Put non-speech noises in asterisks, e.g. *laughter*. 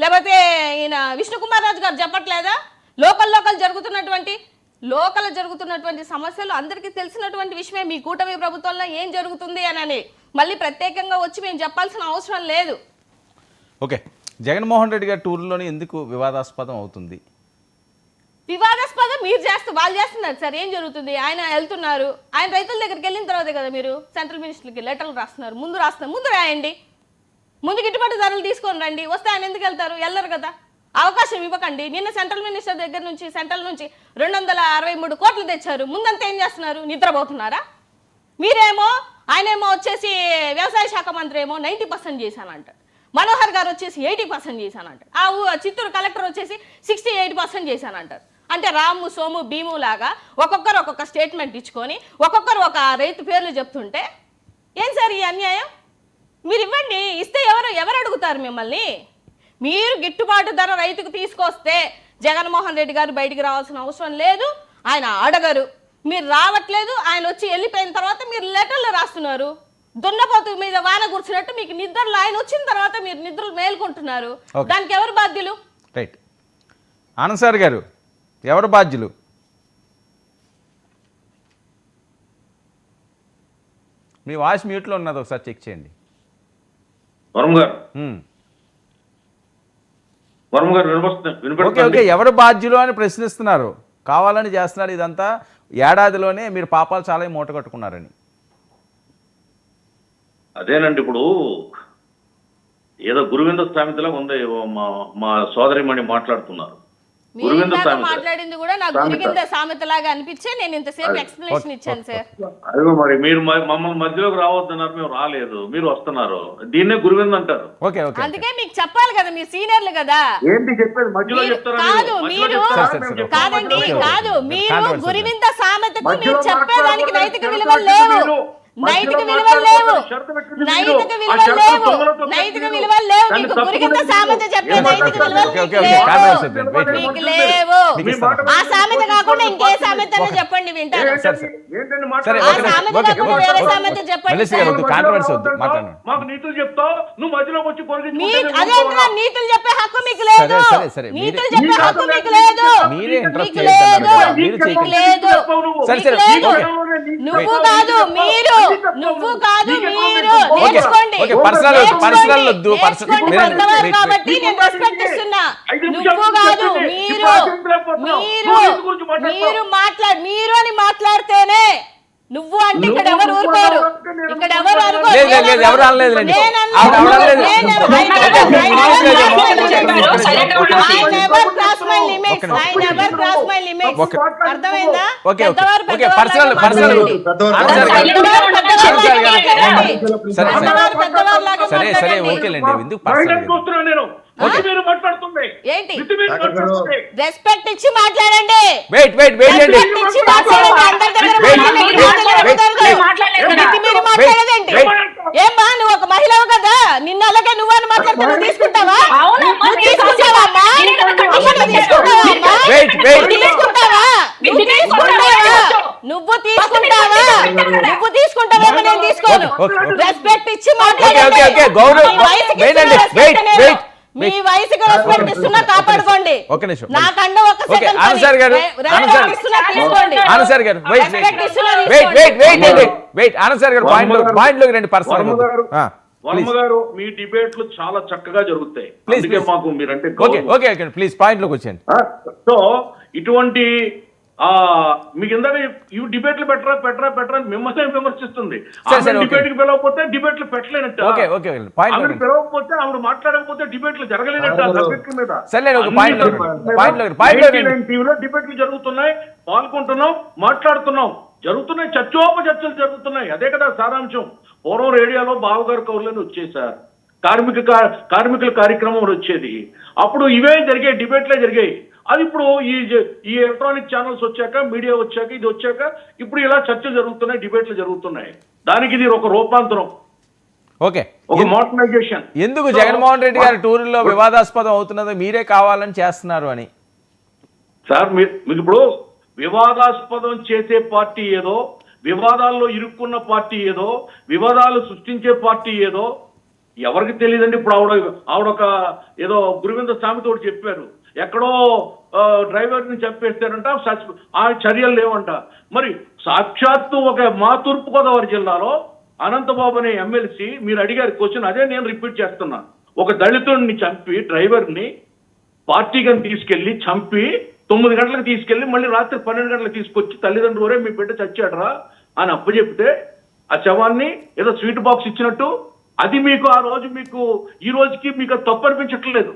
లేకపోతే ఈయన విష్ణుకుమార్ రాజు గారు చెప్పట్లేదా? లోకల్ లోకల్ జరుగుతున్నటువంటి లోకల్ జరుగుతున్నటువంటి సమస్యలు అందరికీ తెలిసినటువంటి విషయమే మీ కూటమి ప్రభుత్వంలో ఏం జరుగుతుంది అని మళ్ళీ ప్రత్యేకంగా వచ్చి మేము చెప్పాల్సిన అవసరం లేదు. ఓకే. జగన్మోహన్ రెడ్డి గారి టూర్లోని ఎందుకు వివాదాస్పదం అవుతుంది? వివాదాస్పదం మీరు చేస్తూ వాళ్ళు చేస్తున్నారు. సార్ ఏం జరుగుతుంది? ఆయన వెళ్తున్నారు. ఆయన రైతుల దగ్గరికి వెళ్ళిన తర్వాతే కదా మీరు సెంట్రల్ మినిస్టర్కి లెటర్లు రాస్తున్నారు. ముందు రాస్తున్నారు. ముందు రాయండి. ముందు గిట్టుబాటు ధరలు తీసుకొని రండి. వస్తే ఆయన ఎందుకు వెళ్తారు? వెళ్ళరు కదా. అవకాశం ఇవ్వకండి. నిన్న సెంట్రల్ మినిస్టర్ దగ్గర నుంచి సెంట్రల్ నుంచి రెండు వందల అరవై మూడు కోట్లు తెచ్చారు. ముందంతా ఏం చేస్తున్నారు? నిద్రపోతున్నారా? మీరేమో ఆయనేమో వచ్చేసి వ్యవసాయ శాఖ మంత్రి ఏమో నైంటీ పర్సెంట్ చేశానంట. మనోహర్ గారు వచ్చేసి ఎయిటీ పర్సెంట్ చేశానంటారు ఆ ఊ- చిత్తూరు కలెక్టర్ వచ్చేసి సిక్స్టీ ఎయిట్ పర్సెంట్ చేశానంటారు. అంటే రాము సోము భీము లాగా ఒక్కొక్కరు ఒక్కొక్క స్టేట్మెంట్ ఇచ్చుకొని ఒక్కొక్కరు ఒక రైతు పేర్లు చెప్తుంటే ఏం సార్ ఈ అన్యాయం? మీరు ఇవ్వండి ఇస్తే ఎవరు ఎవరు అడుగుతారు మిమ్మల్ని? మీరు గిట్టుబాటు ధర రైతుకు తీసుకొస్తే జగన్మోహన్ రెడ్డి గారు బయటికి రావాల్సిన అవసరం లేదు ఆయన అడగరు. మీరు రావట్లేదు ఆయన వచ్చి వెళ్ళిపోయిన తర్వాత మీరు లెటర్లు రాస్తున్నారు. దున్నపోతు మీద వాన కూర్చున్నట్టు మీకు నిద్రలు ఆయన వచ్చిన తర్వాత మీరు నిద్రలు మేల్కొంటున్నారు. దానికి ఎవరు బాధ్యులు? రైట్. ఆనంద్ సార్ గారు ఎవరు బాధ్యులు? మీ వాయిస్ మ్యూట్లో ఉన్నది ఒకసారి చెక్ చేయండి. వరం గారు. వరం గారు వినపడుతుంది ఎవరు బాధ్యులు అని ప్రశ్నిస్తున్నారు? కావాలని చేస్తున్నారు ఇదంతా. ఏడాదిలోనే మీరు పాపాలు చాలా మూట కట్టుకున్నారని. అదేనండి ఇప్పుడు ఏదో గురువింద సామెతలా ఉంది మా మా సోదరిమణి మాట్లాడుతున్నారు. మీరు ఇందాక సామెత. మాట్లాడింది కూడా నాకు. గురిగింద సామెత లాగా అనిపించే నేను ఇంతసేపు ఎక్స్ప్లెనేషన్ ఇచ్చాను సార్ అదిగో మరి మీరు మమ్మల్ని మధ్యలోకి రావద్దన్నారు మేము రాలేదు. మీరు వస్తున్నారు. దీన్నే గురువింద అంటారు. ఓకే ఓకే అందుకే మీకు చెప్పాలి కదా మీరు సీనియర్లు కదా. ఏంటి చెప్పేది? మధ్యలో మీరు- చెప్తారా కాదు, మీరు? కాదండి. కాదు మీరు గురివింద సామెతకు మీరు చెప్పేదానికి నైతిక విలువలు లేవు. నైతిక విలువలు లేవు. నైతిక విలువలు లేవు. నైతిక విలువలు లేవు. మీకు పెట్టింది. సామెత చెప్పే నైతిక? విలువలు మీకు లేవు. ఆ సామెత కాకుండా ఇంకే చెప్పండి? ఆ సామెత కాకుండా వేరే. సామెత చెప్పండి మాకు నీతులు చెప్తావు. నువ్వు వచ్చి మీ మేము అదే. నీతులు చెప్పే హక్కు మీకు లేదు. నీతులు చెప్పే హక్కు మీకు లేదు. మీకు లేదు. మీకు. లేదు. నువ్వు కాదు మీరు నువ్వు కాదు మీరు నేర్చుకోండి. ఓకే, personal వద్దు, కాబట్టి నేను రెస్పెక్ట్ ఇస్తున్నా నువ్వు కాదు. మీరు. మీరు? మీరు మాట్లాడు మీరు అని మాట్లాడితేనే నువ్వు అంటే ఇక్కడ ఎవరు ఊరుకోరు? ఇక్కడ ఎవరు. అర్థమైందా. సరే సరే. ఓకేలేండి ఎందుకు పర్సనల్ ఏంటి? రెస్పెక్ట్ ఇచ్చి మాట్లాడండి. వెయిట్ వెయిట్ వెయిట్ అండి. ఏమ్మా నువ్వు ఒక మహిళవు కదా? నిన్న అలాగే నువ్వని మాట్లాడితే నువ్వు తీసుకుంటావా? అవునమ్మా, నువ్వు నేను తీసుకుంటావా నువ్వు. తీసుకుంటావా. నువ్వు తీసుకుంటావా? నువ్వు నేను తీసుకుంటావా? తీసుకుంటాను. నువ్వు తీసుకుంటావా? నువ్వు తీసుకుంటావేమో నేను తీసుకోను. రెస్పెక్ట్ ఇచ్చి మాట్లాడండి. వెయిట్. వెయిట్ మీ వయసుకి రెస్పెక్ట్ ఇస్తున్నా కాపాడుకోండి. నిమిషం. ఒక సెకండ్ గారు, గారు. Wait wait. Wait wait wait wait గారు పాయింట్. పాయింట్ రండి పర్సనల్ వర్మ గారు గారు మీ డిబేట్లు చాలా చక్కగా జరుగుతాయి. అందుకే. మాకు మీరంటే ఓకే గౌరవం. ఓకే ఓకే ప్లీజ్ పాయింట్లోకి వచ్చేయండి. ఆ, సో ఇటువంటి మీకు ఇందాక ఈ డిబేట్లు పెట్టరా పెట్టరా పెట్టరా అని మిమ్మల్ని *laughs* విమర్శిస్తుంది. డిబేట్కి పిలవకపోతే డిబేట్లు పెట్టలేనట్టు ఓకే ఓకే పాయింట్ ఆవిడ పిలవకపోతే ఆవిడ మాట్లాడకపోతే డిబేట్లు జరగలేనట్టు ఆ సబ్జెక్టుల మీద. సర్లే, ఒక అన్ని point లో సబ్జెక్టుల రండి. మీద point లో రండి. point లో రండి. 89 టీవీలో డిబేట్లు జరుగుతున్నాయి. పాల్గొంటున్నాం మాట్లాడుతున్నాం. జరుగుతున్నాయి చర్చోప చర్చలు జరుగుతున్నాయి. అదే కదా సారాంశం. పూర్వం రేడియోలో బావగారు కౌర్లని వచ్చేసారు కార్మిక కార్మికుల కార్యక్రమం వచ్చేది. అప్పుడు ఇవే జరిగాయి డిబేట్లే జరిగాయి. అది ఇప్పుడు ఈ ఈ ఎలక్ట్రానిక్ ఛానల్స్ వచ్చాక మీడియా వచ్చాక ఇది వచ్చాక ఇప్పుడు ఇలా చర్చలు జరుగుతున్నాయి డిబేట్లు జరుగుతున్నాయి. దానికి ఇది ఒక రూపాంతరం. ఓకే. ఒక మోడర్నైజేషన్ ఎందుకు జగన్మోహన్ రెడ్డి గారి టూర్లో వివాదాస్పదం అవుతున్నదో మీరే కావాలని చేస్తున్నారు అని? సార్ మీ- మీకు ఇప్పుడు వివాదాస్పదం చేసే పార్టీ ఏదో వివాదాల్లో ఇరుక్కున్న పార్టీ ఏదో వివాదాలు సృష్టించే పార్టీ ఏదో ఎవరికి తెలియదండి? ఇప్పుడు ఆవిడ ఆవిడొక ఏదో గురువింద స్వామితో చెప్పారు. ఎక్కడో డ్రైవర్ని చంపేస్తారంట ఆ చర్యలు లేవంట. మరి సాక్షాత్తు ఒక మా తూర్పు గోదావరి జిల్లాలో అనంతబాబు అనే ఎమ్మెల్సీ మీరు అడిగారు క్వశ్చన్ అదే నేను రిపీట్ చేస్తున్నా. ఒక దళితుడిని చంపి డ్రైవర్ని పార్టీగా తీసుకెళ్ళి చంపి తొమ్మిది గంటలకు తీసుకెళ్ళి మళ్ళీ రాత్రి పన్నెండు గంటలకు తీసుకొచ్చి తల్లిదండ్రులు మీ బిడ్డ చచ్చాడరా అని అప్పచెప్తే ఆ శవాన్ని ఏదో స్వీట్ బాక్స్ ఇచ్చినట్టు అది మీకు ఆ రోజు మీకు ఈ రోజుకి మీకు తప్పనిపించట్లేదు తప్పు అనిపించట్లేదు.